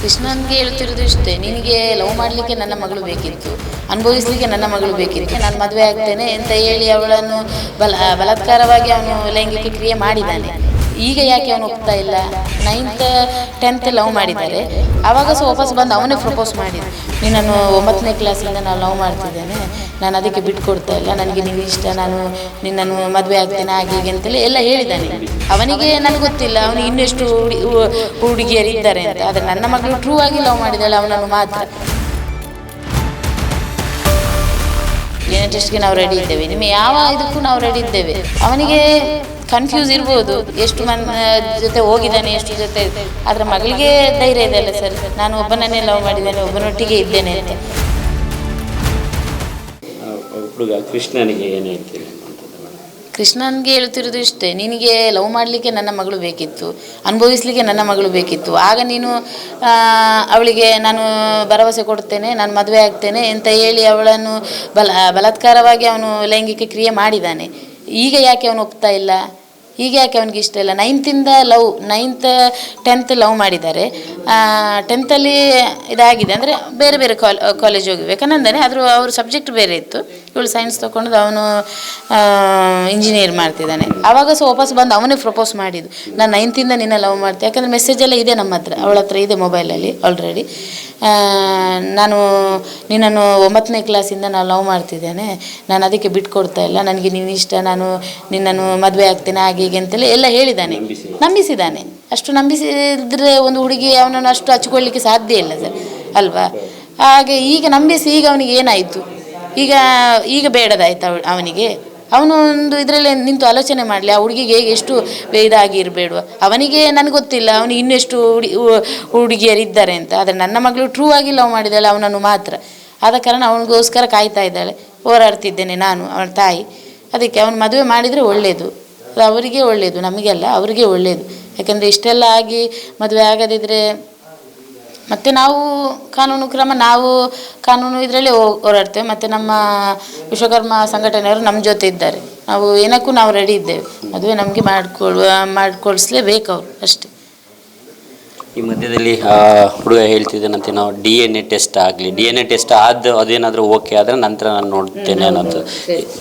ಕೃಷ್ಣನ್ಗೆ ಹೇಳ್ತಿರೋದು ಇಷ್ಟೇ, ನಿನಗೆ ಲವ್ ಮಾಡಲಿಕ್ಕೆ ನನ್ನ ಮಗಳು ಬೇಕಿತ್ತು, ಅನುಭವಿಸ್ಲಿಕ್ಕೆ ನನ್ನ ಮಗಳು ಬೇಕಿತ್ತು, ನಾನು ಮದುವೆ ಆಗ್ತೇನೆ ಅಂತ ಹೇಳಿ ಅವಳನ್ನು ಬಲ ಬಲತ್ಕಾರವಾಗಿ ಅವನು ಲೈಂಗಿಕ ಕ್ರಿಯೆ ಮಾಡಿದ್ದಾನೆ. ಈಗ ಯಾಕೆ ಅವನು ಒಪ್ತಾ ಇಲ್ಲ? ನೈನ್ತ್ ಟೆಂತ್ ಲವ್ ಮಾಡಿದ್ದಾರೆ. ಆವಾಗ ಸೊ ವಾಪಸ್ ಬಂದು ಅವನೇ ಪ್ರಪೋಸ್ ಮಾಡಿದ. ನೀನು ಒಂಬತ್ತನೇ ಕ್ಲಾಸಿಂದ ನಾನು ಲವ್ ಮಾಡ್ತಿದ್ದೇನೆ. ನಾನು ಅದಕ್ಕೆ ಬಿಟ್ಟು ಕೊಡ್ತಾ ಇಲ್ಲ. ನನಗೆ ನಿನ್ನ ಇಷ್ಟ. ನಾನು ನಿನ್ನನ್ನು ಮದುವೆ ಆಗ್ತೇನೆ, ಹಾಗೆ ಹೀಗೆ ಅಂತೇಳಿ ಎಲ್ಲ ಹೇಳಿದ್ದಾನೆ. ಅವನಿಗೆ ನನಗೆ ಗೊತ್ತಿಲ್ಲ. ಅವನು ಇನ್ನೆಷ್ಟು ಹುಡುಗಿಯರು ಇದ್ದಾರೆ ಅಂತ. ಆದರೆ ನನ್ನ ಮಗಳು ಟ್ರೂ ಆಗಿ ಲವ್ ಮಾಡಿದ್ದಾಳೆ, ಅವನನ್ನು ಮಾತ್ರ. ಏನೇ ಟೆಸ್ಟ್ಗೆ ನಾವು ರೆಡಿ ಇದ್ದೇವೆ. ನಿಮಗೆ ಯಾವ ಇದಕ್ಕೂ ನಾವು ರೆಡಿ ಇದ್ದೇವೆ. ಅವನಿಗೆ ಕನ್ಫ್ಯೂಸ್ ಇರ್ಬೋದು. ಎಷ್ಟು ಮನ್ ಜೊತೆ ಹೋಗಿದ್ದಾನೆ ಎಷ್ಟು ಜೊತೆ. ಆದರೆ ಮಗಳಿಗೆ ಧೈರ್ಯ ಇದೆ ಅಲ್ಲ ಸರ್. ನಾನು ಒಬ್ಬನನ್ನೇ ಲವ್ ಮಾಡಿದ್ದೇನೆ ಒಬ್ಬನೊಟ್ಟಿಗೆ ಇದ್ದೇನೆ ಅಂತ. ಹುಡುಗ ಕೃಷ್ಣನಿಗೆ ಏನು ಹೇಳ್ತೀರಿ ಕೃಷ್ಣನ್ಗೆ ಹೇಳ್ತಿರೋದು ಇಷ್ಟೇ. ನಿನಗೆ ಲವ್ ಮಾಡಲಿಕ್ಕೆ ನನ್ನ ಮಗಳು ಬೇಕಿತ್ತು. ಅನುಭವಿಸ್ಲಿಕ್ಕೆ ನನ್ನ ಮಗಳು ಬೇಕಿತ್ತು. ಆಗ ನೀನು ಅವಳಿಗೆ ನಾನು ಭರವಸೆ ಕೊಡ್ತೇನೆ ನಾನು ಮದುವೆ ಆಗ್ತೇನೆ ಅಂತ ಹೇಳಿ ಅವಳನ್ನು ಬಲ ಬಲಾತ್ಕಾರವಾಗಿ ಅವನು ಲೈಂಗಿಕ ಕ್ರಿಯೆ ಮಾಡಿದ್ದಾನೆ. ಈಗ ಯಾಕೆ ಅವನು ಒಪ್ತಾ ಇಲ್ಲ? ಈಗ ಯಾಕೆ ಅವನಿಗೆ ಇಷ್ಟ ಇಲ್ಲ? ನೈನ್ತಿಂದ ಲವ್ ನೈನ್ತ್ ಟೆಂತ್ ಲವ್ ಮಾಡಿದ್ದಾರೆ. ಟೆಂತಲ್ಲಿ ಇದಾಗಿದೆ ಅಂದರೆ ಬೇರೆ ಬೇರೆ ಕಾಲ್ ಕಾಲೇಜ್ ಹೋಗಿ ವಿವೇಕಾನಂದನೇ ಆದರೂ ಅವ್ರ ಸಬ್ಜೆಕ್ಟ್ ಬೇರೆ ಇತ್ತು. ಇವಳು ಸೈನ್ಸ್ ತೊಗೊಂಡು ಅವನು ಇಂಜಿನಿಯರ್ ಮಾಡ್ತಿದ್ದಾನೆ. ಆವಾಗ ಸೊ ವಾಪಸ್ ಬಂದು ಅವನೇ ಪ್ರಪೋಸ್ ಮಾಡಿದ್ದು. ನಾನು ನೈನ್ತಿಂದ ನಿನ್ನ ಲವ್ ಮಾಡ್ತೀನಿ ಯಾಕಂದರೆ ಮೆಸೇಜ್ ಎಲ್ಲ ಇದೆ ನಮ್ಮ ಹತ್ರ. ಅವಳ ಹತ್ರ ಇದೆ ಮೊಬೈಲಲ್ಲಿ ಆಲ್ರೆಡಿ ನಾನು ನಿನ್ನನ್ನು ಒಂಬತ್ತನೇ ಕ್ಲಾಸಿಂದ ನಾನು ಲವ್ ಮಾಡ್ತಿದ್ದೇನೆ. ನಾನು ಅದಕ್ಕೆ ಬಿಟ್ಕೊಡ್ತಾ ಇಲ್ಲ. ನನಗೆ ನೀನು ಇಷ್ಟ. ನಾನು ನಿನ್ನನ್ನು ಮದುವೆ ಆಗ್ತೇನೆ. ಹಾಗೆ ಹೀಗೆ ಅಂತೇಳಿ ಎಲ್ಲ ಹೇಳಿದ್ದಾನೆ. ನಂಬಿಸಿ. ನಂಬಿಸಿದ್ದಾನೆ. ಅಷ್ಟು ನಂಬಿಸಿದ್ರೆ ಒಂದು ಹುಡುಗಿ ಅವನನ್ನು ಅಷ್ಟು ಹಚ್ಕೊಳ್ಳಿಕ್ಕೆ ಸಾಧ್ಯ ಇಲ್ಲ ಸರ್. ಅಲ್ವಾ? ಹಾಗೆ ಈಗ ನಂಬಿಸಿ ಈಗ ಅವನಿಗೆ ಏನಾಯಿತು? ಈಗ ಈಗ ಬೇಡದಾಯ್ತು ಅವನಿಗೆ. ಅವನು ಒಂದು ಇದರಲ್ಲೇ ನಿಂತು ಆಲೋಚನೆ ಮಾಡಲಿ, ಆ ಹುಡುಗಿಗೆ ಹೇಗೆ ಎಷ್ಟು ಇದಾಗಿ ಇರಬೇಡುವ. ಅವನಿಗೆ ನನಗೆ ಗೊತ್ತಿಲ್ಲ, ಅವನು ಇನ್ನೆಷ್ಟು ಹುಡಿ, ಹು- ಹುಡುಗಿಯರು ಇದ್ದಾರೆ ಅಂತ. ಆದರೆ ನನ್ನ ಮಗಳು ಟ್ರೂ ಆಗಿ ಲವ್ ಮಾಡಿದ್ದಾಳೆ ಅವನನ್ನು ಮಾತ್ರ. ಆದ ಕಾರಣ ಅವನಿಗೋಸ್ಕರ ಕಾಯ್ತಾ ಇದ್ದಾಳೆ. ಹೋರಾಡ್ತಿದ್ದೇನೆ ನಾನು ಅವನ ತಾಯಿ. ಅದಕ್ಕೆ ಅವನು ಮದುವೆ ಮಾಡಿದರೆ ಒಳ್ಳೆಯದು ಅವರಿಗೆ ಒಳ್ಳೆಯದು ನಮಗೆಲ್ಲ ಅವರಿಗೆ ಒಳ್ಳೆಯದು ಯಾಕೆಂದರೆ ಇಷ್ಟೆಲ್ಲ ಆಗಿ ಮದುವೆ ಆಗದಿದ್ದರೆ ಮತ್ತು ನಾವು ಕಾನೂನು ಕ್ರಮ ನಾವು ಕಾನೂನು ಇದರಲ್ಲಿ ಹೋರಾಡ್ತೇವೆ. ಮತ್ತು ನಮ್ಮ ವಿಶ್ವಕರ್ಮ ಸಂಘಟನೆಯವರು ನಮ್ಮ ಜೊತೆ ಇದ್ದಾರೆ. ನಾವು ಏನಕ್ಕೂ ನಾವು ರೆಡಿ ಇದ್ದೇವೆ. ಮದುವೆ ನಮಗೆ ಮಾಡಿಕೊಳ್ಳುವ ಮಾಡಿಕೊಳಿಸ್ಲೇಬೇಕು ಅವರು ಅಷ್ಟೇ. ಈ ಮಧ್ಯದಲ್ಲಿ ಹುಡುಗ ಹೇಳ್ತಿದ್ದೇನಂತೆ ನಾವು ಡಿ ಎನ್ ಎ ಟೆಸ್ಟ್ ಆಗಲಿ. ಡಿ ಎನ್ ಎ ಟೆಸ್ಟ್ ಆದ ಅದೇನಾದರೂ ಓಕೆ ಆದರೆ ನಂತರ ನಾನು ನೋಡ್ತೇನೆ ಅನ್ನೋದು.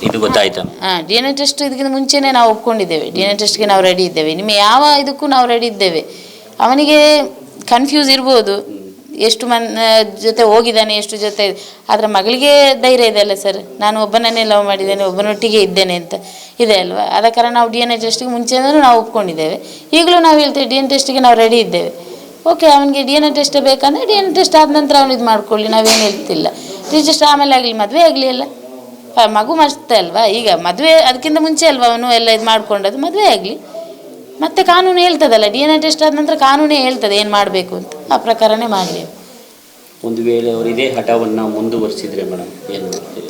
ಇದು ಗೊತ್ತಾಯ್ತು? ಹಾಂ ಡಿ ಎನ್ ಎ ಟೆಸ್ಟ್ ಇದಕ್ಕಿಂತ ಮುಂಚೆನೇ ನಾವು ಒಪ್ಕೊಂಡಿದ್ದೇವೆ. ಡಿ ಎನ್ ಎ ಟೆಸ್ಟ್ಗೆ ನಾವು ರೆಡಿ ಇದ್ದೇವೆ. ನಿಮ್ಮ ಯಾವ ಇದಕ್ಕೂ ನಾವು ರೆಡಿ ಇದ್ದೇವೆ. ಅವನಿಗೆ ಕನ್ಫ್ಯೂಸ್ ಇರ್ಬೋದು. ಎಷ್ಟು ಮನ್ ಜೊತೆ ಹೋಗಿದ್ದಾನೆ, ಎಷ್ಟು ಜೊತೆ, ಆದರೆ ಮಗಳಿಗೆ ಧೈರ್ಯ ಇದೆ ಅಲ್ಲ ಸರ್ ನಾನು ಒಬ್ಬನನ್ನೇ ಲವ್ ಮಾಡಿದ್ದೇನೆ, ಒಬ್ಬನೊಟ್ಟಿಗೆ ಇದ್ದೇನೆ ಅಂತ ಇದೆ ಅಲ್ವಾ? ಆದ ಕಾರಣ ನಾವು ಡಿ ಎನ್ ಎ ಟೆಸ್ಟಿಗೆ ಮುಂಚೆನೂ ನಾವು ಒಪ್ಕೊಂಡಿದ್ದೇವೆ. ಈಗಲೂ ನಾವು ಹೇಳ್ತೇವೆ ಡಿ ಎನ್ ಟೆಸ್ಟಿಗೆ ನಾವು ರೆಡಿ ಇದ್ದೇವೆ. ಓಕೆ ಅವನಿಗೆ ಡಿ ಎನ್ ಎ ಟೆಸ್ಟ್ ಬೇಕಂದರೆ ಡಿ ಎನ್ ಎ ಟೆಸ್ಟ್ ಆದ ನಂತರ ಅವನು ಇದು ಮಾಡ್ಕೊಳ್ಳಿ ನಾವೇನು ಹೇಳ್ತಿಲ್ಲ. ರಿಜಿಸ್ಟರ್ ಆಮೇಲೆ ಆಗಲಿ, ಮದುವೆ ಆಗಲಿ ಅಲ್ಲ ಮಗು ಮಸ್ತ್ ಅಲ್ವಾ? ಈಗ ಮದುವೆ ಅದಕ್ಕಿಂತ ಮುಂಚೆ ಅಲ್ವಾ ಅವನು ಎಲ್ಲ ಇದು ಮಾಡ್ಕೊಂಡದ್ದು? ಮದುವೆ ಆಗಲಿ. ಮತ್ತೆ ಕಾನೂನು ಹೇಳ್ತದಲ್ಲ ಡಿ ಎನ್ ಎ ಟೆಸ್ಟ್ ಆದ ನಂತರ ಕಾನೂನೇ ಹೇಳ್ತದೆ ಏನು ಮಾಡಬೇಕು ಅಂತ. ಆ ಪ್ರಕಾರನೇ ಮಾಡಲಿ. ಒಂದು ವೇಳೆ ಅವರು ಇದೇ ಹಠವನ್ನು ಮುಂದುವರಿಸಿದ್ರೆ ಮೇಡಮ್ ಏನು ಮಾಡ್ತೀರಿ?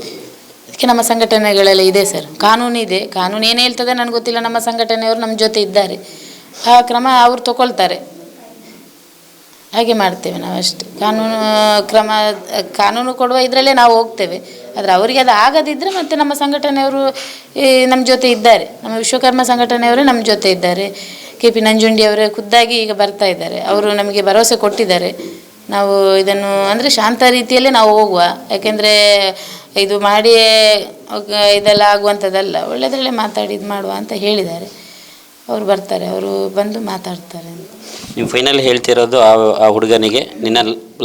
ಅದಕ್ಕೆ ನಮ್ಮ ಸಂಘಟನೆಗಳೆಲ್ಲ ಇದೆ ಸರ್. ಕಾನೂನು ಇದೆ. ಕಾನೂನು ಏನೇ ಹೇಳ್ತದೆ ನನಗೆ ಗೊತ್ತಿಲ್ಲ. ನಮ್ಮ ಸಂಘಟನೆಯವರು ನಮ್ಮ ಜೊತೆ ಇದ್ದಾರೆ. ಆ ಕ್ರಮ ಅವರು ತಗೊಳ್ತಾರೆ. ಹಾಗೆ ಮಾಡ್ತೇವೆ ನಾವು ಅಷ್ಟೇ. ಕಾನೂನು ಕ್ರಮ ಕಾನೂನು ಕೊಡುವ ಇದರಲ್ಲೇ ನಾವು ಹೋಗ್ತೇವೆ. ಆದರೆ ಅವರಿಗೆ ಅದು ಆಗದಿದ್ದರೆ ಮತ್ತೆ ನಮ್ಮ ಸಂಘಟನೆಯವರು ನಮ್ಮ ಜೊತೆ ಇದ್ದಾರೆ. ನಮ್ಮ ವಿಶ್ವಕರ್ಮ ಸಂಘಟನೆಯವರು ನಮ್ಮ ಜೊತೆ ಇದ್ದಾರೆ. ಕೆ ಪಿ ನಂಜುಂಡಿ ಅವರೇ ಖುದ್ದಾಗಿ ಈಗ ಬರ್ತಾ ಇದ್ದಾರೆ. ಅವರು ನಮಗೆ ಭರವಸೆ ಕೊಟ್ಟಿದ್ದಾರೆ. ನಾವು ಇದನ್ನು ಅಂದರೆ ಶಾಂತ ರೀತಿಯಲ್ಲೇ ನಾವು ಹೋಗುವ. ಯಾಕೆಂದರೆ ಇದು ಮಾಡಿಯೇ ಇದೆಲ್ಲ ಆಗುವಂಥದ್ದಲ್ಲ. ಒಳ್ಳೆಯದ್ರಲ್ಲೇ ಮಾತಾಡಿ ಇದು ಮಾಡುವ ಅಂತ ಹೇಳಿದ್ದಾರೆ. ಅವರು ಬರ್ತಾರೆ. ಅವರು ಬಂದು ಮಾತಾಡ್ತಾರೆ ನೀವು ಫೈನಲ್ ಹೇಳ್ತಿರೋದು ಆ ಆ ಹುಡುಗನಿಗೆ ನಿನ್ನ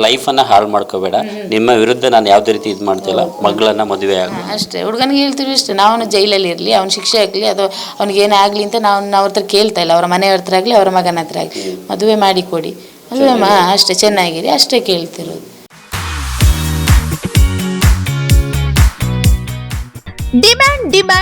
ಲೈಫನ್ನು ಹಾಳು ಮಾಡ್ಕೋಬೇಡ. ನಿಮ್ಮ ವಿರುದ್ಧ ನಾನು ಯಾವುದೇ ರೀತಿ ಇದು ಮಾಡ್ತಿಲ್ಲ. ಮಗಳನ್ನ ಮದುವೆ ಆಗ. ಅಷ್ಟೇ. ಹುಡುಗನಿಗೆ ಹೇಳ್ತೀವಿ ಅಷ್ಟೇ. ನಾವು ಜೈಲಲ್ಲಿ ಇರಲಿ ಅವ್ನ ಶಿಕ್ಷೆ ಆಗಲಿ ಅದು ಅವ್ನಿಗೆ ಏನೇ ಆಗಲಿ ಅಂತ ನಾವು ಅವ್ರ ಹತ್ರ ಕೇಳ್ತಾ ಇಲ್ಲ. ಅವರ ಮನೆಯವ್ರ ಹತ್ರ ಆಗಲಿ ಅವರ ಮಗನ ಹತ್ರ ಆಗಲಿ. ಮದುವೆ ಮಾಡಿ ಕೊಡಿ. ಮದುವೆ ಮಾ ಅಷ್ಟೇ. ಚೆನ್ನಾಗಿರಿ. ಅಷ್ಟೇ ಕೇಳ್ತಿರೋದು. Demand demand